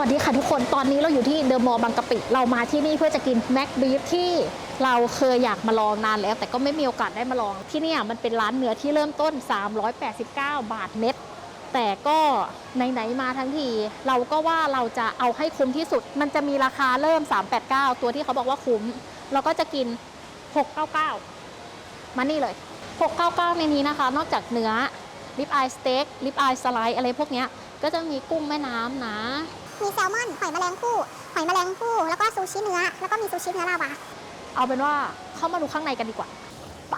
วัสดีค่ะทุกคน ตอนนี้เราอยู่ที่เดอะมอลล์บางกะปิ เรามาที่นี่เพื่อจะกินแม็กบีฟที่เราเคยอยากมาลองนานแล้ว แต่ก็ไม่มีโอกาสได้มาลอง ที่นี่มันเป็นร้านเนื้อที่เริ่มต้น 389 บาทเม็ดแต่ก็ไหนๆมาทั้งที เราก็ว่าเราจะเอาให้คุ้มที่สุด มันจะมีราคาเริ่ม 389 ตัวที่เขาบอกว่าคุ้ม เราก็จะกิน 699 มานี่เลย 699 ในนี้นะคะ นอกจากเนื้อลิปอายสเต็กลิปอายสไลด์อะไรพวกนี้ก็จะมีกุ้งแม่น้ำนะ มีแซลมอนหอยแมลงภู่หอยแมลงภู่แล้วก็ซูชิเนื้อ แล้วก็มีซูชิเนื้อลาวาเอาเป็นว่าเข้ามาดูข้างในกันดีกว่า ไป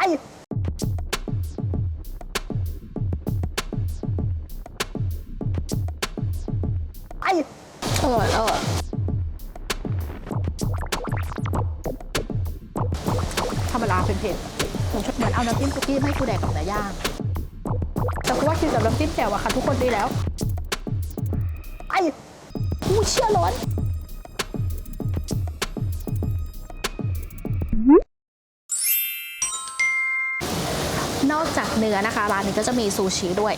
ไปเออเออธรรมดาเป็นเผ็ดเหมือนเหมือนเอาน้ำจิ้มซุกี้ให้กูแดกกับเนื้อย่าง แต่กูว่ากินกับน้ำจิ้มแจ่วอะค่ะทุกคนดีแล้ว ไป กูเชื่อร้อน นอกจากเนื้อนะคะร้านนี้ก็จะมีซูชิด้วย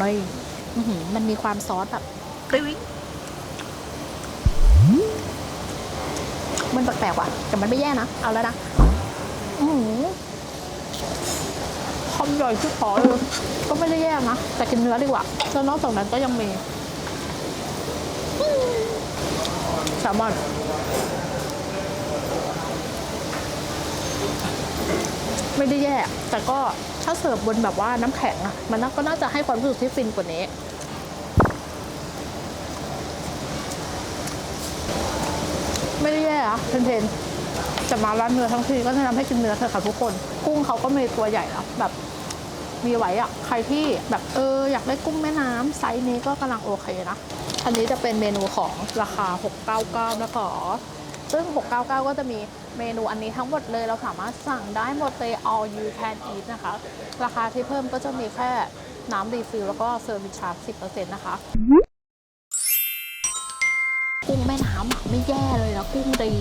นี่อื้อหือมันมีความซอสแบบกริ๊งมันแปลกๆว่ะ แต่มันไม่แย่นะ เอาแล้วนะอือหือคำใหญ่ที่ขอเลยก็ไม่ได้แย่นะ แต่กินเนื้อดีกว่า แล้วนอกจากนั้นก็ยังมี แซลมอนไม่ได้แย่ แต่ก็ถ้าเสิร์ฟบนแบบว่าน้ำแข็งอะมันก็น่าจะให้ความรู้สึกที่ฟินกว่านี้ ไม่ได้แย่อะเพนเพนจะมาร้านเนื้อทั้งทีก็แนะนำให้กินเนื้อเถอะค่ะทุกคน กุ้งเขาก็มีตัวใหญ่แล้วแบบ มีไว้อะใครที่แบบเอออยากได้กุ้งแม่น้ำไซส์นี้ก็กำลังโอเคนะ อันนี้จะเป็นเมนูของราคา 699นะคะซึ่ง 699 ก็จะมีเมนูอันนี้ทั้งหมดเลยเราสามารถสั่งได้หมดเลย all you can eat นะคะ ราคาที่เพิ่มก็จะมีแค่น้ำรีฟิลแล้วก็เซอร์วิสชาร์จ 10%นะคะกุ้งแม่น้ำไม่แย่เลยนะกุ้งดี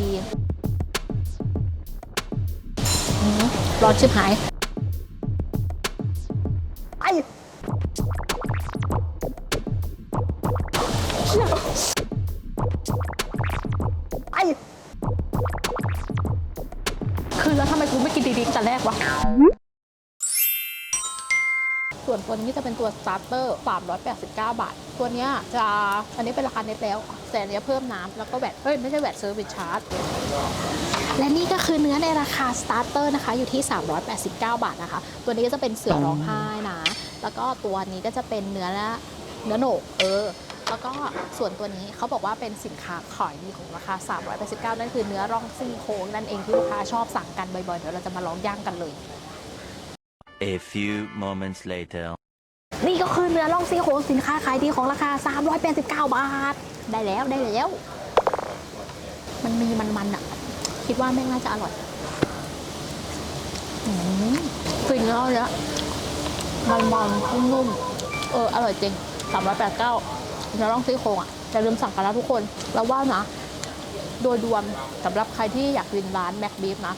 ร้อนชิบหาย ไปคือแล้วทำไมกูไม่กินดีๆแต่แรกวะ ส่วนตัวนี้จะเป็นตัวสตาร์เตอร์389 บาท ตัวเนี้ยจะอันนี้เป็นราคาเน็ตแล้วแต่อันเนี้ยเพิ่มน้ำแล้วก็แวตเอ้ย ไม่ใช่แวตเซอร์วิสชาร์จ และนี่ก็คือเนื้อในราคาสตาร์เตอร์นะคะ อยู่ที่ 389 บาทนะคะ ตัวนี้ก็จะเป็นเสือร้องไห้นะ แล้วก็ตัวนี้ก็จะเป็นเนื้อละเนื้อโหนกเออ แล้วก็ส่วนตัวนี้เขาบอกว่าเป็นสินค้าขายดีของราคา 389 นั่นคือเนื้อร่องซี่โครงนั่นเองที่ลูกค้าชอบสั่งกันบ่อยๆ เดี๋ยวเราจะมาลองย่างกันเลย A few moments later. นี่ก็คือเนื้อล่องซี่โครงสินค้าขายดีของราคา 389 บาท ได้แล้วได้แล้ว มันมีมันๆอะ คิดว่าแม่งน่าจะอร่อยอืมกลิ่นเนื้อเนี้ยมันๆนุ่มๆเออ อร่อยจริง389 เนื้อล่องซี่โครงอะอย่าลืมสั่งกันนะทุกคนแล้วว่านะ โดยรวมสำหรับใครที่อยากกินร้านแม็กบีฟนะ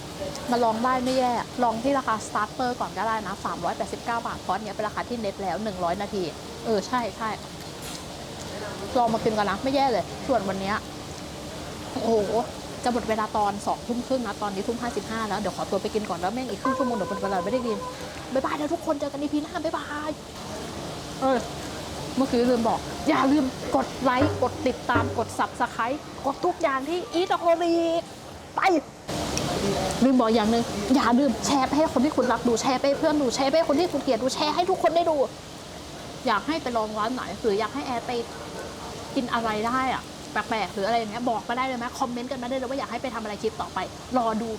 มาลองได้ไม่แย่ ลองที่ราคาสตาร์เตอร์ก่อนก็ได้นะ 389 บาทเพราะอันเนี้ยเป็นราคาที่เน็ตแล้ว 100 นาที เออ ใช่ใช่ลองมากินกันนะ ไม่แย่เลย ส่วนวันเนี้ยโอ้โห จะหมดเวลาตอน2ทุ่มครึ่งนะ ตอนนี้ทุ่ม55 แล้ว เดี๋ยวขอตัวไปกินก่อนแล้วแม่งอีกครึ่งชั่วโมงเดี๋ยวหมดเวลาไม่ได้กิน บ๊ายบายนะทุกคน เจอกันในพีหน้า บ๊ายบาย เออ เมื่อกี้ลืมบอก อย่าลืมกดไลค์ กดติดตามกด subscribe กดทุกอย่างที่อีทโอรีไป ลืมบอกอย่างหนึ่งอย่าลืมแชร์ไปให้คนที่คุณรักดูแชร์ไปให้เพื่อนดูแชร์ไปให้คนที่คุณเกลียดดูแชร์ให้ทุกคนได้ดู อยากให้ไปลองร้านไหนหรืออยากให้แอร์ไปกินอะไรได้อะแปลกๆหรืออะไรอย่างเงี้ยบอกมาได้เลยไหมคอมเมนต์กันมาได้เลยว่าอยากให้ไปทำอะไรคลิปต่อไป รอดู